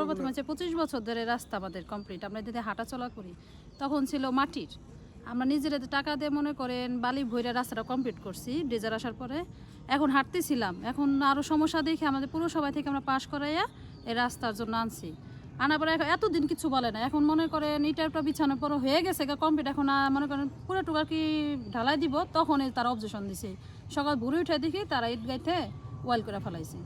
সর্বপ্রথম হচ্ছে পঁচিশ বছর ধরে রাস্তা আমাদের কমপ্লিট আমরা যদি হাঁটা চলা করি তখন ছিল মাটির। আমরা নিজেরা টাকা দিয়ে মনে করেন বালি ভইরা রাস্তাটা কমপ্লিট করছি ডেজার আসার পরে এখন হাঁটতেছিলাম। এখন আরও সমস্যা দেখে আমাদের পুরসভা থেকে আমরা পাশ করাইয়া এই রাস্তার জন্য আনছি। আনার পরে এখন এতদিন কিছু বলে না এখন মনে করেন ইটারটা বিছানোর পর হয়ে গেছে কমপ্লিট এখন মনে করেন পুরো টুকার কি ঢালাই দিব তখন তারা অবজেশন দিছে। সকাল ভোরে উঠে দেখি তারা ইট গাইতে ওয়াল করে ফেলাইছে।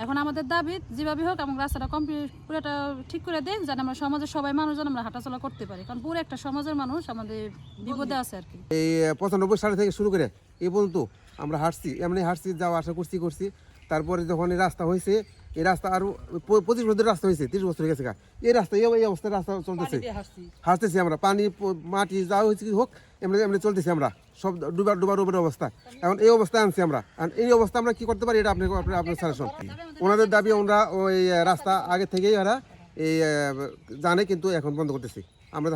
এখন আমাদের দাবি, যেভাবে হোক এবং রাস্তাটা কমপ্লিট পুরোটা ঠিক করে দিন, যেন আমরা সমাজের সবাই মানুষ যেন আমরা হাঁটাচলা করতে পারি। কারণ পুরো একটা সমাজের মানুষ আমাদের বিপদে আছে আর কি। এই পঁচানব্বই সালে থেকে শুরু করে এই পর্যন্ত আমরা হাঁটছি, এমনি হাঁটছি, যাওয়া আসা করছি করছি। তারপরে যখন এই রাস্তা হয়েছে এই রাস্তা আরও পঁচিশ বছর রাস্তা হয়েছে তিরিশ বছর গেছে। এই রাস্তা এই অবস্থায় রাস্তা চলতেছে। হাসতেছি আমরা। পানি মাটি যা হয়েছে কি হোক এমনি এমনি চলতেছি আমরা। সব ডুবা ডুবা ডুবার অবস্থা। এখন এই অবস্থায় আনছি আমরা। আর এই অবস্থা আমরা কি করতে পারি এটা আপনি আপনি আপনার সাজেশন ওনাদের দাবি ওনারা ওই রাস্তা আগে থেকেই ওরা এই জানে কিন্তু এখন বন্ধ করতেছি। আমরা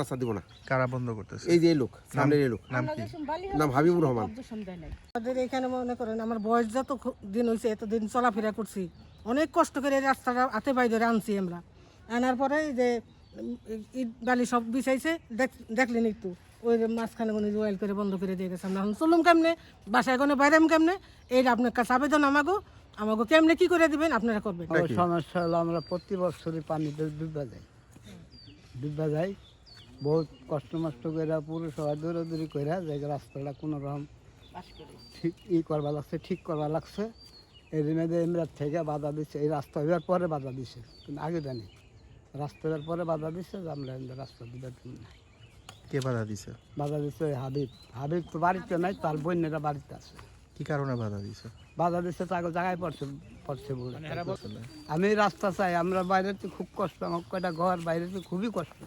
রাস্তা দিব না। কারা বন্ধ করতেছে? এই যে এই লোক সামনের এই লোক। নাম কি? নাম হাবিবুর রহমান। আমাদের এখানে মনে করেন আমার বয়স যত দিন হয়েছে এতদিন চলাফেরা করছি। অনেক কষ্ট করে রাস্তাটা হাতে বাই ধরে আনছি আমরা। আনার পরে যে ইট বালি সব বিছাইছে দেখলেন একটু। ওই মাঝখানে কোনো ওয়েল করে বন্ধ করে দিয়ে গেছে। আমরা এখন চলুম কেমনে? বাসায় কোনো বাইরাম কেমনে? এইটা আপনার কাছে আবেদন আমাগো। আমাকে কেমনে কি করে দিবেন আপনারা করবেন। সমস্যা হলো আমরা প্রতি বছরই পানিতে ডুবা যাই ডুবা যাই বহুত কষ্ট মষ্ট করে পুরসভা দৌড়াদৌড়ি করে যে রাস্তাটা কোনো রকম ঠিক ই করবা লাগছে ঠিক করবা লাগছে। এই দিনে এমরাত থেকে বাধা দিচ্ছে এই রাস্তা হওয়ার পরে বাধা দিছে কিন্তু আগে জানি। রাস্তা হওয়ার পরে বাধা দিচ্ছে যে আমরা এমনি রাস্তা দিই না কে বাধা দিছে? বাধা দিচ্ছে হাবিব। হাবিব তো বাড়িতে নাই তার বোনেরা বাড়িতে আছে। কি কারণে বাধা দিছে বাধা দিচ্ছে তাকে জায়গায় পড়ছে পড়ছে বলে। আমি রাস্তা চাই আমরা বাইরে তো খুব কষ্ট আমার কয়টা ঘর বাইরে তো খুবই কষ্ট।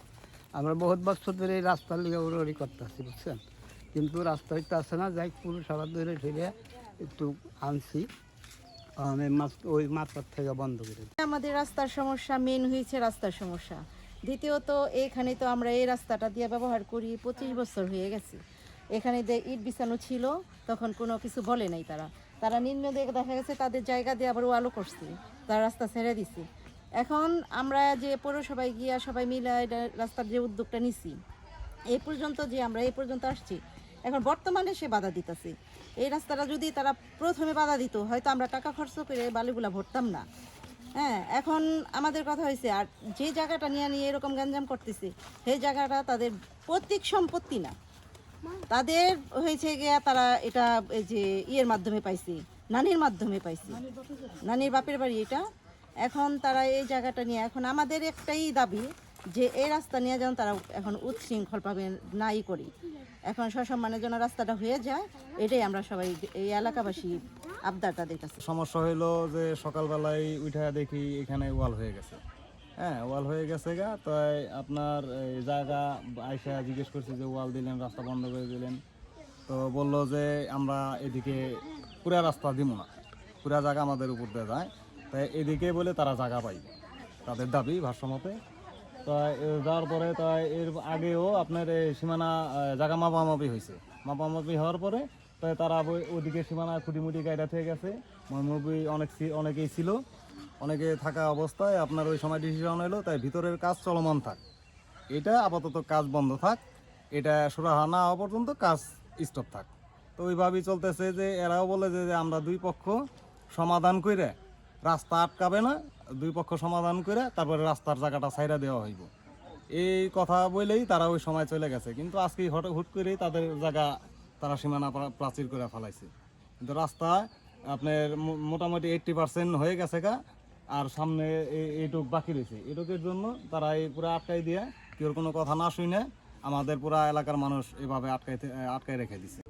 আমরা বহুত বছর ধরে এই রাস্তার লিগে উড়ি করতে আসছি বুঝছেন? কিন্তু রাস্তা হইতে আসে না যাই পুরো সবার ধরে ফিরে একটু আনছি। আমি মাছ ওই মাথার থেকে বন্ধ করে। আমাদের রাস্তার সমস্যা মেন হয়েছে রাস্তার সমস্যা। দ্বিতীয়ত এখানে তো আমরা এই রাস্তাটা দিয়ে ব্যবহার করি পঁচিশ বছর হয়ে গেছে। এখানে যে ইট বিছানো ছিল, তখন কোনো কিছু বলে নাই তারা। তারা নিম্ন দিকে দেখা গেছে, তাদের জায়গা দিয়ে আবার ওয়ালও করছে, তারা রাস্তা ছেড়ে দিছে। এখন আমরা যে পৌরসভায় গিয়া সবাই মিলে রাস্তার যে উদ্যোগটা নিছি এই পর্যন্ত যে আমরা এই পর্যন্ত আসছি, এখন বর্তমানে সে বাধা দিতেছে। এই রাস্তাটা যদি তারা প্রথমে বাধা দিত, হয়তো আমরা টাকা খরচ করে বালিগুলা ভরতাম না। হ্যাঁ এখন আমাদের কথা হয়েছে আর যে জায়গাটা নিয়ে নিয়ে এরকম গ্যাঞ্জাম করতেছে, সেই জায়গাটা তাদের পৈতৃক সম্পত্তি না। তাদের হয়েছে গিয়া তারা এটা এই যে ইয়ের মাধ্যমে পাইছে, নানির মাধ্যমে পাইছে। নানির বাপের বাড়ি এটা। এখন তারা এই জায়গাটা নিয়ে, এখন আমাদের একটাই দাবি যে এই রাস্তা নিয়ে যেন তারা এখন উচ্ছৃঙ্খল পাবে নাই করি। এখন সসম্মানের জন্য রাস্তাটা হয়ে যায়, এটাই আমরা সবাই এই এলাকাবাসী আবদার তাদের কাছে সমস্যা হইল যে সকালবেলায় উঠে দেখি এখানে ওয়াল হয়ে গেছে। হ্যাঁ ওয়াল হয়ে গেছে গা। তাই আপনার জায়গা আইসা জিজ্ঞেস করছি যে ওয়াল দিলেন, রাস্তা বন্ধ করে দিলেন। তো বলল যে আমরা এদিকে পুরা রাস্তা দিব না। পুরা জায়গা আমাদের উপর দিয়ে যায়। তাই এদিকে বলে তারা জায়গা পাই। তাদের দাবি তাই, এ, যাওয়ার পরে তাই এর আগেও আপনার সীমানা জায়গা মাপামাপি হয়েছে। মাপামাপি হওয়ার পরে তাই তারা ওদিকে সীমানা খুঁটিমুটি গাইডা থেকে গেছে। মুভি অনেক অনেকেই ছিল। অনেকে থাকা অবস্থায় আপনার ওই সময় ডিসিশন হলো, তাই ভিতরের কাজ চলমান থাক। এটা আপাতত কাজ বন্ধ থাক, এটা সুরাহা না হওয়া পর্যন্ত কাজ স্টপ থাক। তো ওইভাবেই চলতেছে যে এরাও বলে যে আমরা দুই পক্ষ সমাধান করে রাস্তা আটকাবে না, দুই পক্ষ সমাধান করে তারপরে রাস্তার জায়গাটা ছাইরা দেওয়া হইব। এই কথা বলেই তারা ওই সময় চলে গেছে, কিন্তু আজকে হঠাৎ হুট করেই তাদের জায়গা তারা সীমানা প্রাচীর করে ফেলাইছে। কিন্তু রাস্তা আপনার মোটামুটি এইট্টি পার্সেন্ট হয়ে গেছে গা আর সামনে এই- এইটুক বাকি রয়েছে। এটুকের জন্য তারা এই পুরো আটকাই দিয়ে কেউ কোনো কথা না শুনে আমাদের পুরা এলাকার মানুষ এভাবে আটকাইতে আটকাই রেখে দিছে।